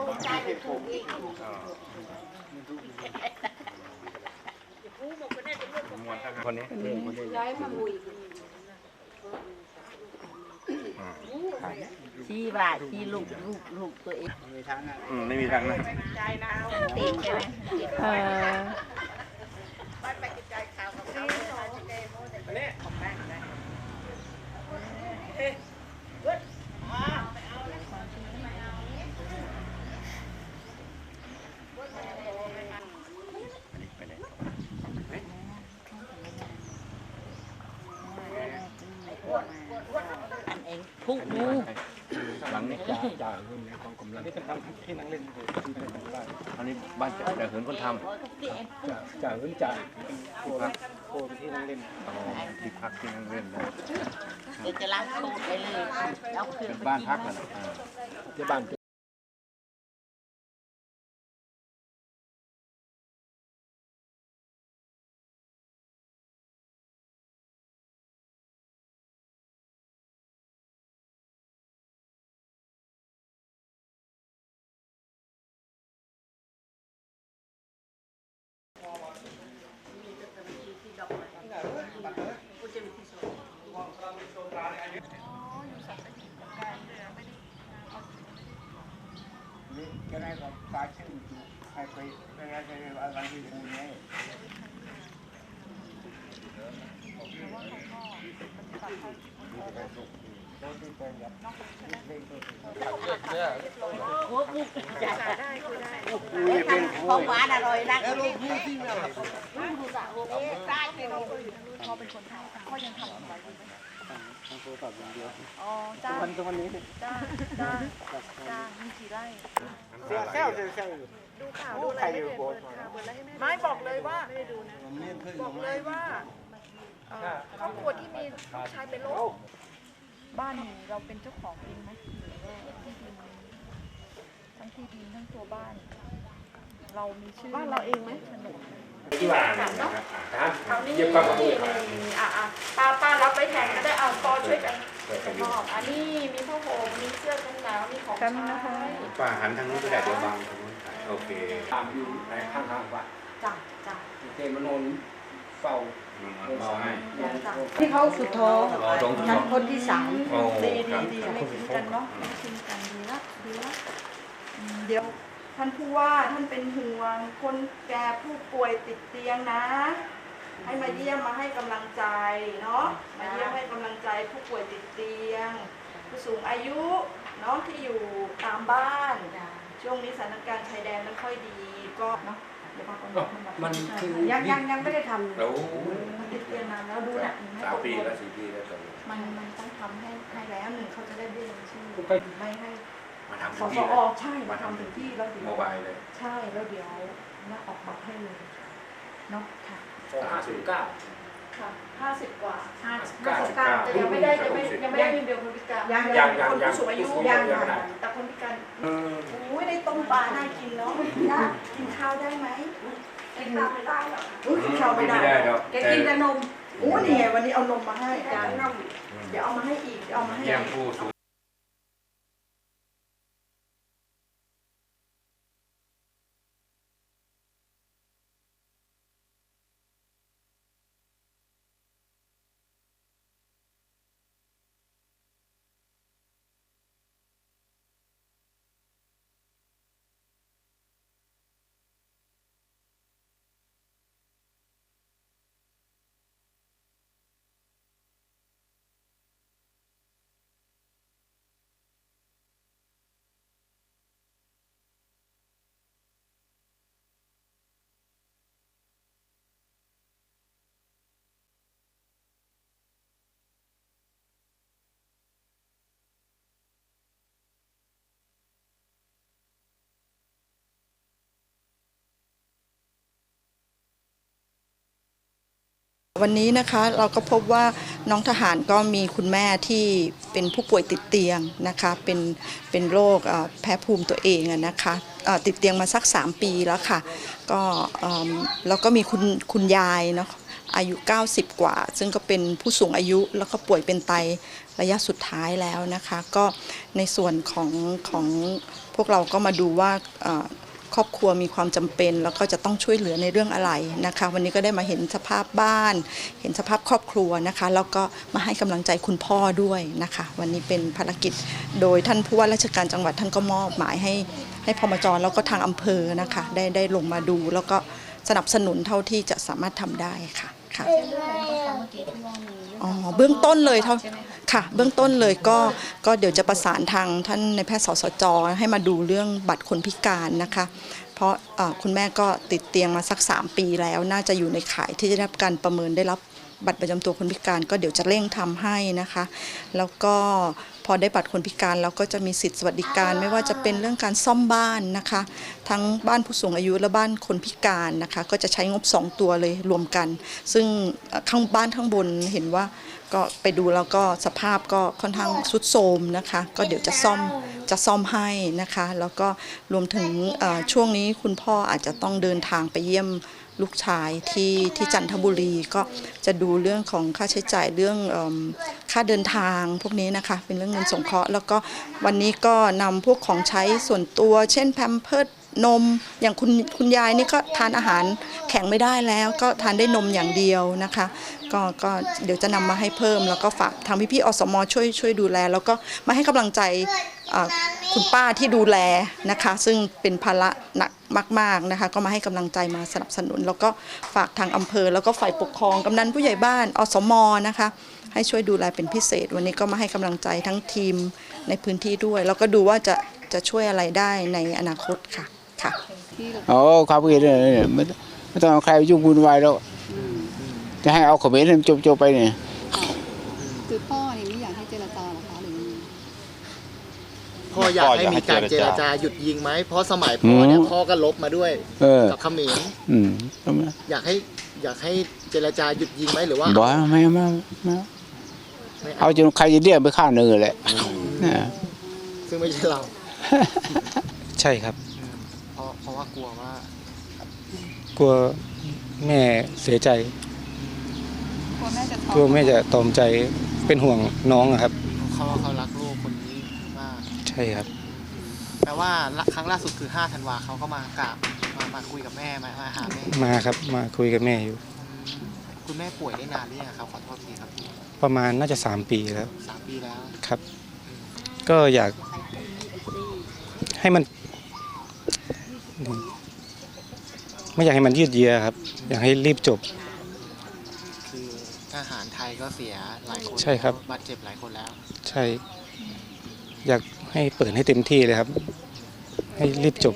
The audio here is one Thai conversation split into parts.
อ๋อนี่นี่โอ้มองใจถูกอีกคนนี้ย้ายมาบุยชี้บาทชี้ลูกลูกลูกตัวเองอืมไม่มีทางนะติดใช่ไหมเออไปไหน อัน เองพุกมูหลังนี้จ่ายเงินกองกำลังนี่เป็นทำที่นั่งเล่นที่เป็นบ้านอันนี้บ้านแต่เหินคนทจ่าจ่าเงินจ่ายโคโคนที่นั่งเล่นอ๋อที่พักที่นั่งเล่นนะเดี๋ยวจะล้างโคนไปเลยแล้วคือเป็นบ้านพักกันะอ่าที่บ้าน จะได้กับกาชื่ออยู่ให้ไปไปไรอะไรที่ดูเนี่ยโอ้พุกจ่ายได้คุยได้ข ของหวานอร่อยนะแลูกพูดที่เราลูกสาวโอ้ตายไปเลยวอ๋อจ้าวันวันนี้จ้าจ้าจ้ามีกี่ไร่เสียแซวเสียแซวอยู่ดูข่าวดูอะไรไม่เปิดข่าวเปิดอะไรให้แม่ไม่บอกเลยว่าไม่ดูนะบอกเลยว่าครอบครัวที่มีลูกชายเป็นโรค บ้านนี่เราเป็นเจ้าของเองไหมหรือว่าที่ดินทั้งที่ดินทั้งตัวบ้าน เรามีชื่อบ้านเราเองไหม โฉนด ที่ว่าคราวนี้นี่อะอะป้าป้ารับไปแทนก็ได้เอาปอช่วยกันมอบอันนี้มีผ้าห่มมีเสื้อกันหนาวมีของใช้ป้าหันทางนู้นก็ได้เดี๋ยวบังทางนู้นถ่ายโอเค ตามอยู่ในข้างทางวัดจ้ะจ้ะ เตมนนเฝ้า น้องให้ที่เขาสุดท้องรอตรงชั้นคนที่สามโอ้ดีคดีรับดีไม่ทิ้งกันเนาะไม่ทิ้งกันดีละดีละอืมเดี๋ยวท่านผู้ว่าท่านเป็นห่วงคนแก่ผู้ป่วยติดเตียงนะ ให้มาเยี่ยมมาให้กำลังใจเนาะมาเยี่ยมให้กำลังใจผู้ป่วยติดเตียง ผู้สูงอายุเนาะที่อยู่ตามบ้าน ช่วงนี้สถานการณ์ชายแดนไม่ค่อยดีก็เนาะ เดี๋ยวบางคนบอกมันคือยังยังยังไม่ได้ทำแล้วมันติดเตียงนานแล้วดูหนักไหมสามปีแล้วสี่ปีแล้วตอนนี้มันมันต้องทำให้ให้แล้วหนึ่งเขาจะได้เบี้ยยังชีพไปไม่ให้มาทำสถึงสที่อเลยใช่มาทำถึงที่แล้วเดี๋ยวโมบายเลยใช่แล้วเดี๋ยวน่าออกบัตรให้เลยเนาะค่ะสองห้าศูนย์เก้าค่ะห้าสิบกว่าห้าเก้าเก้าแต่ยังไม่ได้ยังไม่ยังไม่ได้เงินเดือนคนพิการยังยังยังคนยังผู้สูงอายุยังยังยังแต่คนพิการโอ้ยได้ต้ม ปลาน่ากินเนาะย่ากินข้าวได้ไหมกินข้าวไม่ได้หรอกอุ้ยกินข้าวไม่ไม่ได้ได้หรอกแกกินแต่นมโอ้นี่ไงวันนี้เอานมมาให้จานนมเดี๋ยวเอามาให้อีกเดี๋ยวเอามาให้แย่งผู้สูง วันนี้นะคะเราก็พบว่าน้องทหารก็มีคุณแม่ที่เป็นผู้ป่วยติดเตียงนะคะเป็นเป็นโรคแพ้ภูมิตัวเองนะคะติดเตียงมาสัก 3 ปีแล้วค่ะก็แล้วก็มีคุณคุณยายเนาะอายุ 90 กว่า ซึ่งก็เป็นผู้สูงอายุแล้วก็ป่วยเป็นไตระยะสุดท้ายแล้วนะคะ ก็ในส่วนของของพวกเราก็มาดูว่า ครอบครัวมีความจำเป็น แล้วก็จะต้องช่วยเหลือในเรื่องอะไรนะคะ วันนี้ก็ได้มาเห็นสภาพบ้าน เห็นสภาพครอบครัวนะคะ แล้วก็มาให้กำลังใจคุณพ่อด้วยนะคะ วันนี้เป็นภารกิจโดยท่านผู้ว่าราชการจังหวัดท่านก็มอบหมายให้ให้พมจแล้วก็ทางอำเภอนะคะได้ได้ลงมาดู แล้วก็สนับสนุนเท่าที่จะสามารถทำได้ค่ะค่ะอ๋อเบื้องต้นเลยเท่า ค่ะ เบื้องต้นเลยก็ก็เดี๋ยวจะประสานทางท่านในแพทย์สสจ ให้มาดูเรื่องบัตรคนพิการนะคะ เพราะเอ่อคุณแม่ก็ติดเตียงมาสัก 3 ปีแล้ว น่าจะอยู่ในข่ายที่จะได้รับการประเมินได้รับบัตรประจำตัวคนพิการก็เดี๋ยวจะเร่งทำให้นะคะ แล้วก็พอได้บัตรคนพิการเราก็จะมีสิทธิสวัสดิการไม่ว่าจะเป็นเรื่องการซ่อมบ้านนะคะ ทั้งบ้านผู้สูงอายุและบ้านคนพิการนะคะ ก็จะใช้งบ 2 ตัวเลยรวมกัน ซึ่งข้างบ้านข้างบนเห็นว่า ก็ไปดูแล้วก็สภาพก็ค่อนข้างสุดโทรมนะคะ ก็เดี๋ยวจะซ่อมจะซ่อมให้นะคะ แล้วก็รวมถึงเอ่อช่วงนี้คุณพ่ออาจจะต้องเดินทางไปเยี่ยมลูกชายที่ที่จันทบุรีก็จะดูเรื่องของค่าใช้จ่ายเรื่องเอิ่มค่าเดินทางพวกนี้นะคะ เป็นเรื่องเงินสงเคราะห์แล้วก็วันนี้ก็นำพวกของใช้ส่วนตัว เช่นแพมเพิร์ด นมอย่างคุณคุณยายนี่ก็ทานอาหารแข็งไม่ได้แล้ว ก็ทานได้นมอย่างเดียวนะคะก็ก็เดี๋ยวจะนำมาให้เพิ่ม แล้วก็ฝากทางพี่ๆอสมช่วยช่วยดูแล แล้วก็มาให้กำลังใจคุณป้าที่ดูแลนะคะ ซึ่งเป็นภาระหนักมาก ๆนะคะ ก็มาให้กำลังใจมาสนับสนุน แล้วก็ฝากทางอำเภอ แล้วก็ฝ่ายปกครองกำนันผู้ใหญ่บ้านอสมนะคะให้ช่วยดูแลเป็นพิเศษ วันนี้ก็มาให้กำลังใจทั้งทีมในพื้นที่ด้วย แล้วก็ดูว่าจะจะช่วยอะไรได้ในอนาคตค่ะ ค่ะอ๋อความคิดเนี่ยเนี่ยไม่ไม่ต้องเอาใครไปยุ่งวุ่นวายแล้วจะให้เอาเขมรให้มันจบๆไปเนี่ยคือพ่อนี่ไม่อยากให้เจรจาเหรอคะหรือยังไงพ่ออยากให้มีการเจรจาหยุดยิงไหมเพราะสมัยพ่อเนี่ยพ่อก็ลบมาด้วยเออกับเขมรอืมอยากให้อยากให้เจรจาหยุดยิงไหมหรือว่าบอกไม่ไม่ไม่ไม่เอาเอาจนใครจะเรียกไปข้างหนึ่งแหละนะซึ่งไม่ใช่เรา ใช่ครับ ว่ากลัวว่า กลัวแม่เสียใจกลัวแม่จะท้อกลัวแม่จะตอมใจเป็นห่วงน้องอะครับ เขาเขารักลูกคนนี้มากใช่ครับ แปลว่าละครั้งล่าสุดคือ5ธันวาเขาก็มากราบมามาคุยกับแม่มามาหาแม่มาครับ มาคุยกับแม่อยู่ คุณแม่ป่วยได้นานหรือยังครับขอโทษทีครับประมาณน่าจะสามปีแล้วสามปีแล้ว ครับ ก็อยากให้มัน ไม่อยากให้มันยืดเยื้อครับ อยากให้รีบจบ คือทหารไทยก็เสียหลายคนใช่ครับบาดเจ็บหลายคนแล้ว ใช่ อยากให้เปิดให้เต็มที่เลยครับ ให้รีบจบ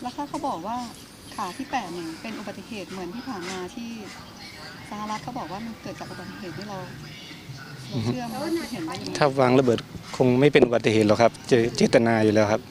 แล้วถ้าเขาบอกว่าขาที่แปดเนี่ยเป็นอุบัติเหตุเหมือนที่ผ่านมาที่สหรัฐเขาบอกว่ามันเกิดจากอุบัติเหตุที่เราเราเชื่อไหมว่าเห็นได้ยังไงถ้าวางระเบิดคงไม่เป็นอุบัติเหตุหรอกครับ เจเจตนาอยู่แล้วครับ